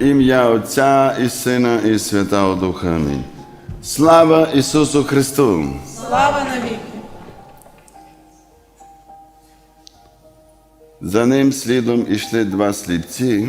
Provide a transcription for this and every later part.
Ім'я Отця і Сина, і Святого Духа. Амінь. Слава Ісусу Христу! Слава навіки! За ним слідом ішли два сліпці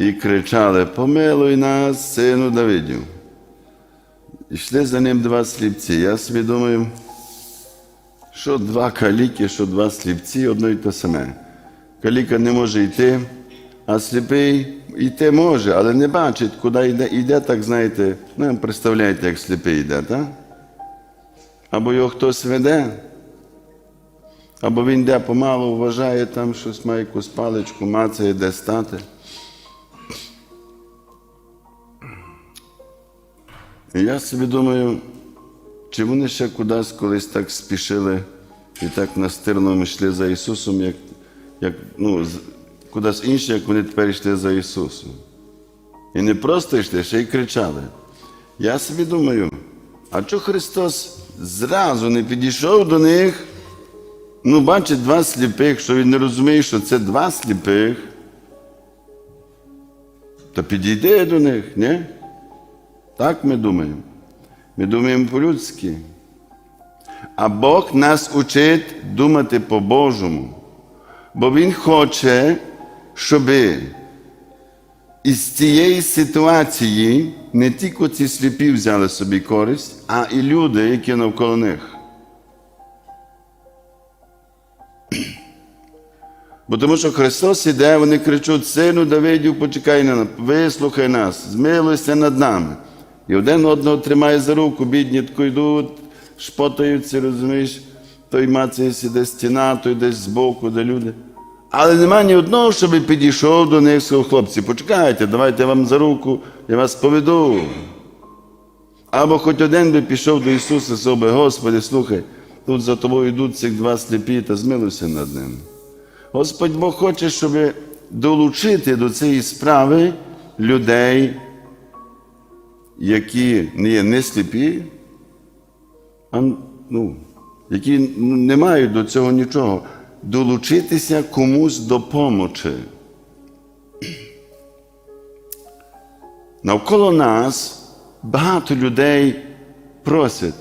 і кричали: Помилуй нас, сину Давидів. Ішли за ним два сліпці. Я собі думаю, що два каліки, що два сліпці одно й те саме. Каліка не може йти, а сліпий йти може, але не бачить, куди йде. Йде, так знаєте, ну, представляєте, як сліпий йде, так? Або його хтось веде, або він йде помалу, вважає, там щось має якусь паличку, мацає, де стати. І я собі думаю, чи вони ще кудись колись так спішили і так настирно йшли за Ісусом, як, як ну, кудись інше, як вони тепер йшли за Ісусом. І не просто йшли, ще й кричали. Я собі думаю, а чого Христос зразу не підійшов до них? Ну, бачить два сліпих, що він не розуміє, що це два сліпих, то підійде до них, ні? Так ми думаємо. Ми думаємо по-людськи. А Бог нас учить думати по-божому. Бо Він хоче, щоб із цієї ситуації не тільки ці сліпі взяли собі користь, а і люди, які навколо них. Бо тому що Христос іде, вони кричуть, сину Давидів, почекай на нас, вислухай нас, змилуйся над нами. І один одного тримає за руку, бідні тако йдуть, шпотаються, розумієш, той мацається десь стіна, той десь збоку, де люди. Але нема ні одного, щоб підійшов до них, сказав, хлопці, почекайте, давайте вам за руку, я вас поведу. Або хоч один би пішов до Ісуса, би, Господи, слухай, тут за тобою йдуть цих два сліпі, та змилуйся над ними. Господь Бог хоче, щоб долучити до цієї справи людей, які не не сліпі, а ну, які не мають до цього нічого, долучитися комусь до помочі. Навколо нас багато людей просять,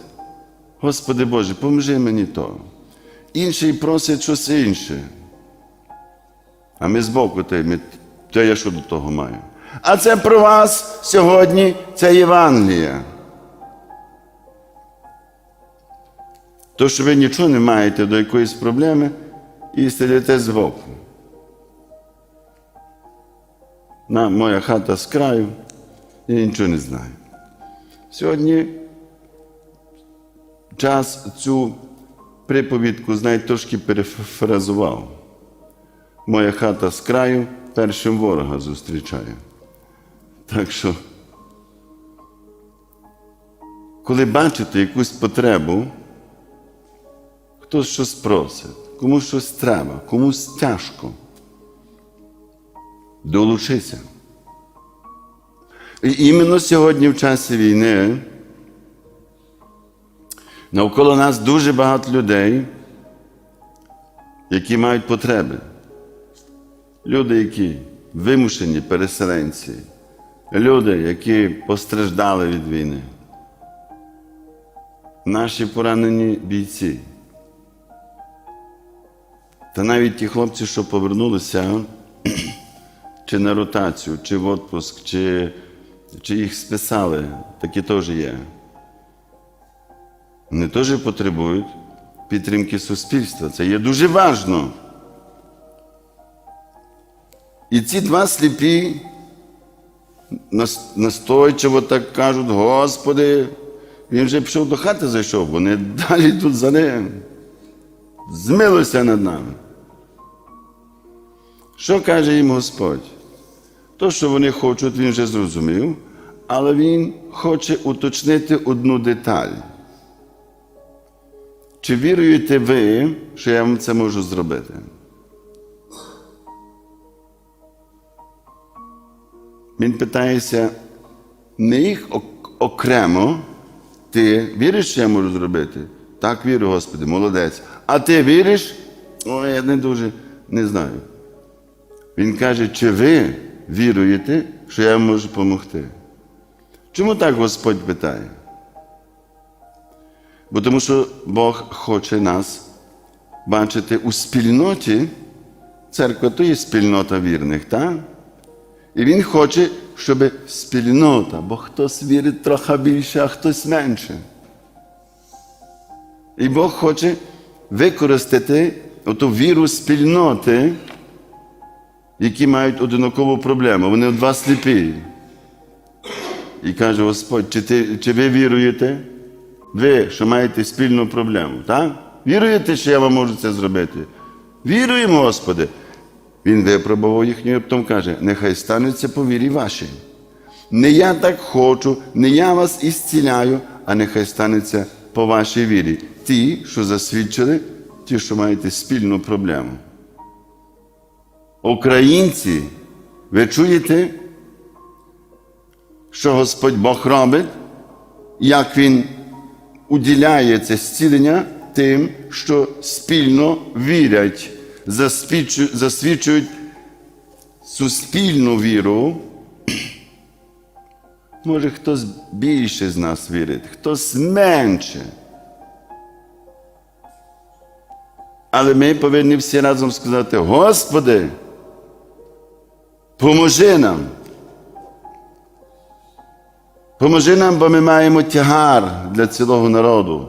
Господи Боже, поможи мені то. Інший просить щось інше. А ми збоку, то, ми, то я що до того маю. А це про вас сьогодні це Євангелія. То, що ви нічого не маєте до якоїсь проблеми і сидите збоку. На моя хата з краю, я нічого не знаю. Сьогодні час цю приповідку, знаєте, трошки перефразував. Моя хата з краю першим ворога зустрічає. Так що, коли бачите якусь потребу, хтось щось просить, комусь щось треба, комусь тяжко, долучися. І іменно сьогодні, в часі війни, навколо нас дуже багато людей, які мають потреби. Люди, які вимушені переселенці, люди, які постраждали від війни, наші поранені бійці. Та навіть ті хлопці, що повернулися чи на ротацію, чи в відпуск, чи, чи їх списали, такі теж є. Вони теж потребують підтримки суспільства. Це є дуже важливо. І ці два сліпі настойчиво так кажуть, Господи, він вже пішов до хати зайшов, вони далі йдуть за ним. Змилуйся над нами. Що каже їм Господь? То, що вони хочуть, він вже зрозумів, але він хоче уточнити одну деталь. Чи віруєте ви, що я вам це можу зробити? Він питається не їх окремо. Ти віриш, що я можу зробити? Так, вірю, Господи, молодець. А ти віриш? Ой, я не дуже не знаю. Він каже, чи ви віруєте, що я можу допомогти. Чому так Господь питає? Бо тому що Бог хоче нас бачити у спільноті. Церква то є спільнота вірних, так? І Він хоче, щоб спільнота, бо хтось вірить трохи більше, а хтось менше. І Бог хоче використати оту віру спільноти, які мають одинакову проблему. Вони два сліпі. І каже Господь, чи, ти, чи ви віруєте? Ви, що маєте спільну проблему, так? Віруєте, що я вам можу це зробити? Віруємо, Господи. Він випробував їхню, потім каже, нехай станеться по вірі вашій. Не я так хочу, не я вас ісціляю, а нехай станеться по вашій вірі. Ті, що засвідчили, ті, що маєте спільну проблему. Українці, ви чуєте, що Господь Бог робить, як Він уділяє це зцілення тим, що спільно вірять, засвідчують, суспільну віру. Може, хтось більше з нас вірить, хтось менше. Але ми повинні всі разом сказати: Господи, поможи нам. Поможи нам, бо ми маємо тягар для цілого народу.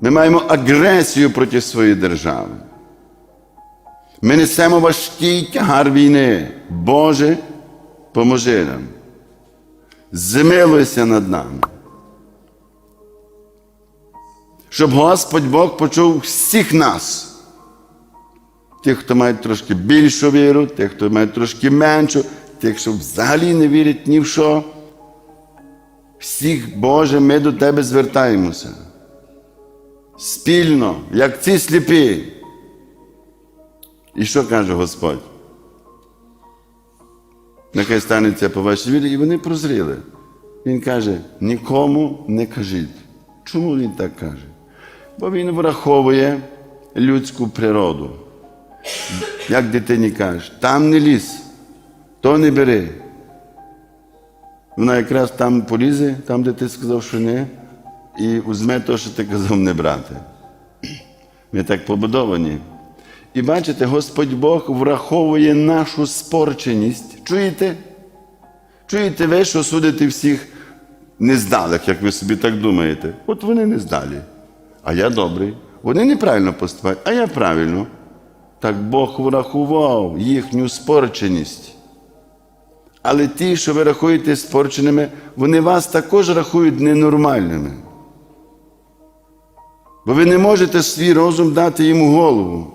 Ми маємо агресію проти своєї держави. Ми несемо важкий тягар війни. Боже, поможи нам. Змилуйся над нами. Щоб Господь Бог почув всіх нас. Тих, хто має трошки більшу віру, тих, хто має трошки меншу, тих, що взагалі не вірять ні в що. Всіх, Боже, ми до Тебе звертаємося. Спільно, як ці сліпі. І що каже Господь? Нехай станеться по вашій вірі, і вони прозріли. Він каже: нікому не кажіть. Чому він так каже? Бо він враховує людську природу. Як дитині кажеш, там не лізь, то не бери. Вона якраз там полізе, там, де ти сказав, що не, і візьме те, що ти казав не брати. Ми так побудовані. І бачите, Господь Бог враховує нашу спорченість. Чуєте? Чуєте ви, що судите всіх нездалих, як ви собі так думаєте? От вони не здалі. А я добрий. Вони неправильно поступають, а я правильно. Так Бог врахував їхню спорченість. Але ті, що ви рахуєте спорченими, вони вас також рахують ненормальними. Бо ви не можете свій розум дати йому голову.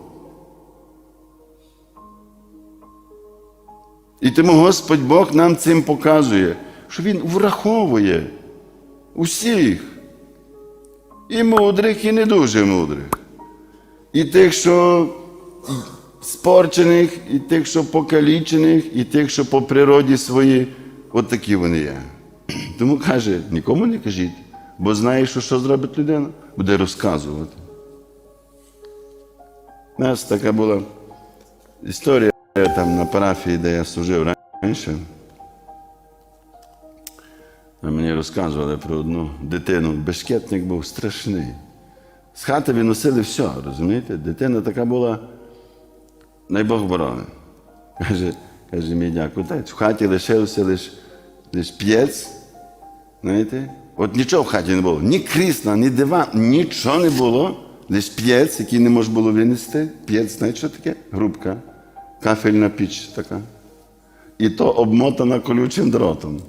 І тому Господь Бог нам цим показує, що Він враховує усіх. І мудрих, і не дуже мудрих. І тих, що спорчених, і тих, що покалічених, і тих, що по природі свої, от такі вони є. Тому каже, нікому не кажіть, бо знає, що що зробить людина, буде розказувати. У нас така була історія там на парафії, де я служив раніше. Мені розказували про одну дитину. Бешкетник був страшний. З хати виносили все, розумієте? Дитина така була, най Бог борони. Каже, каже мій дяк, отець, в хаті лишився лише лиш п'єць. Знаєте? От нічого в хаті не було. Ні крісла, ні диван, нічого не було. Лише п'єць, який не можна було винести. П'єць, знаєте, що таке? Грубка. Кафельна піч така. І то обмотана колючим дротом.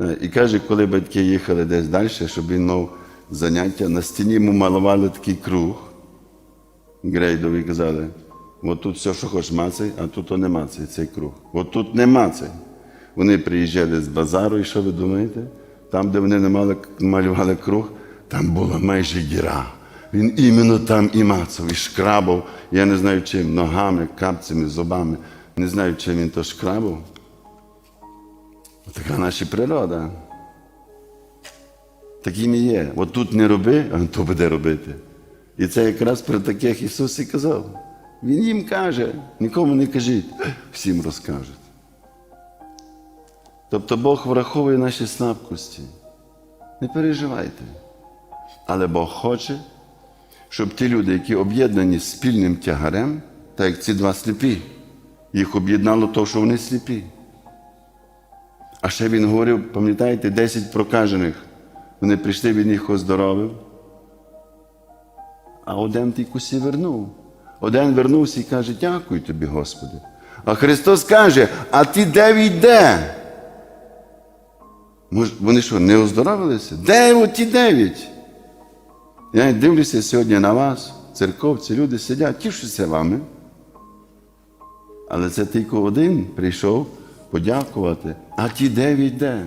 Е, І каже, коли батьки їхали десь далі, щоб він мав заняття, на стіні йому малували такий круг. Грейдові казали, от тут все, що хочеш мацай, а тут не мацай цей круг. От тут не мацай. Вони приїжджали з базару, і що ви думаєте? Там, де вони не мали, малювали круг, там була майже діра. Він іменно там і мацав, і шкрабав, я не знаю чим, ногами, капцями, зубами. Не знаю, чим він то шкрабав. Така наша природа. Таким і є. От тут не роби, а то буде робити. І це якраз про таких Ісус і казав. Він їм каже, нікому не кажіть, всім розкажуть. Тобто Бог враховує наші слабкості. Не переживайте. Але Бог хоче, щоб ті люди, які об'єднані спільним тягарем, так як ці два сліпі, їх об'єднало то, що вони сліпі. А ще він говорив, пам'ятаєте, 10 прокажених. Вони прийшли, він їх оздоровив. А один тільки вернув. Один вернувся і каже, дякую тобі, Господи. А Христос каже, а дев'ять де? Може, вони що, не оздоровилися? Де от ті дев'ять? Я дивлюся сьогодні на вас, церковці, люди сидять, тішуся вами. Але це тільки один прийшов подякувати, а ті дев'ять де?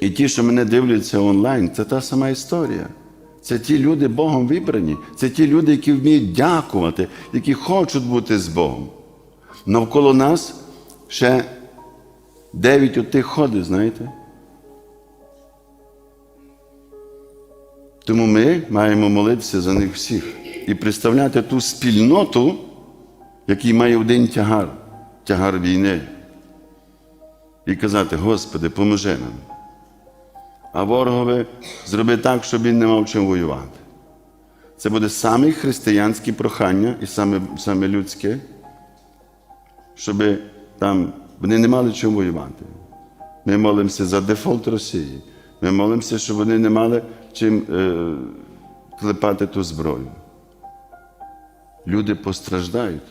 І ті, що мене дивляться онлайн, це та сама історія. Це ті люди Богом вибрані, це ті люди, які вміють дякувати, які хочуть бути з Богом. Навколо нас ще дев'ять отих ходить, знаєте. Тому ми маємо молитися за них всіх і представляти ту спільноту, який має один тягар, тягар війни. І казати, Господи, поможи нам. А ворогові зроби так, щоб він не мав чим воювати. Це буде саме християнське прохання і саме, саме людське, щоб там вони не мали чим воювати. Ми молимося за дефолт Росії. Ми молимося, щоб вони не мали чим е, клепати ту зброю. Люди постраждають.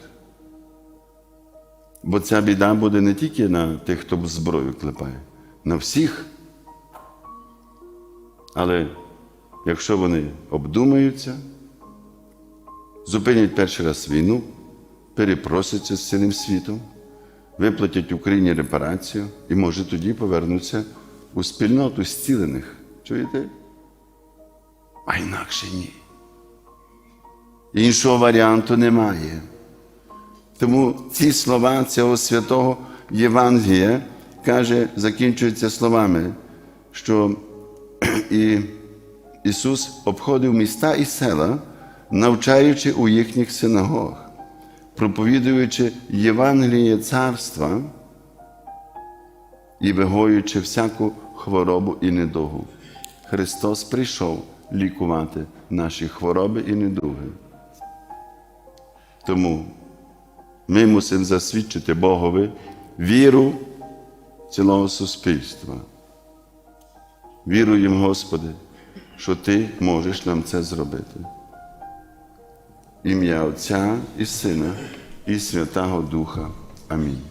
Бо ця біда буде не тільки на тих, хто зброю клепає, на всіх. Але якщо вони обдумаються, зупинять перший раз війну, перепросяться з цілим світом, виплатять Україні репарацію і, може, тоді повернуться у спільноту зцілених. Чуєте? А інакше ні. Іншого варіанту немає. Тому ці слова цього святого Євангелія каже, закінчуються словами, що і Ісус обходив міста і села, навчаючи у їхніх синагогах, проповідуючи Євангеліє царства і вигоюючи всяку хворобу і недугу. Христос прийшов лікувати наші хвороби і недуги. Тому ми мусимо засвідчити Богові віру цілого суспільства. Віруємо, Господи, що Ти можеш нам це зробити. Ім'я Отця і Сина, і Святого Духа. Амінь.